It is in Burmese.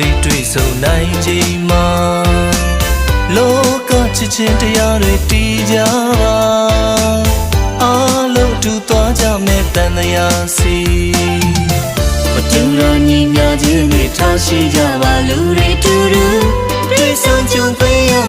လေးတွေ့ဆုံနိုင်ချိန်မှာလောကချစ်ချင်းတရားတွေတည်ကြပါအာလုံးတူသွားကြမဲ့တန်တရားစီမတူတော့ညီညာချင်းတွေထားရှိကြပါလူတွေတူတူ